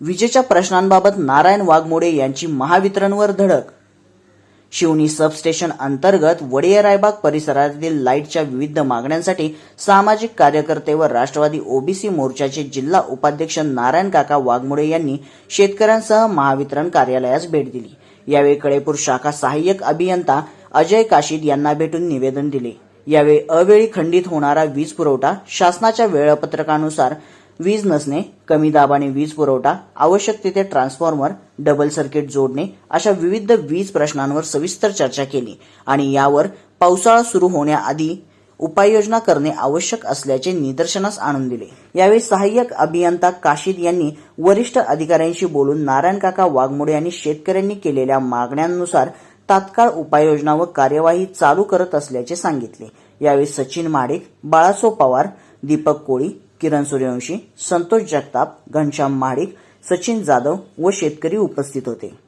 विजेच्या प्रश्नांबाबत नारायण वाघमोडे यांची महावितरणवर धडक. शिवनी सबस्टेशन अंतर्गत वडिया रायबाग परिसरातील लाईटच्या विविध मागण्यांसाठी सामाजिक कार्यकर्ते व राष्ट्रवादी ओबीसी मोर्चाचे जिल्हा उपाध्यक्ष नारायण काका वाघमोडे यांनी शेतकऱ्यांसह महावितरण कार्यालयास भेट दिली. यावेळी कळेपूर शाखा सहाय्यक अभियंता अजय काशीद यांना भेटून निवेदन दिले. यावेळी अवेळी खंडित होणारा वीज पुरवठा शासनाच्या वेळापत्रकानुसार वीज नसणे कमी दाबाने वीज पुरवठा आवश्यक तिथे ट्रान्सफॉर्मर डबल सर्किट जोडणे अशा विविध वीज प्रश्नांवर सविस्तर चर्चा केली आणि यावर पावसाळा सुरू होण्याआधी उपाययोजना करणे आवश्यक असल्याचे निदर्शनास आणून दिले. यावेळी सहाय्यक अभियंता काशीद यांनी वरिष्ठ अधिकाऱ्यांशी बोलून नारायण काका वाघमोडे यांनी शेतकऱ्यांनी केलेल्या मागण्यांनुसार तात्काळ उपाययोजना व कार्यवाही चालू करत असल्याचे सांगितले. यावेळी सचिन माडिक बाळासो पवार दीपक कोळी किरण सूर्यवंशी संतोष जगताप घनश्याम महाडिक सचिन जाधव व शेतकरी उपस्थित होते.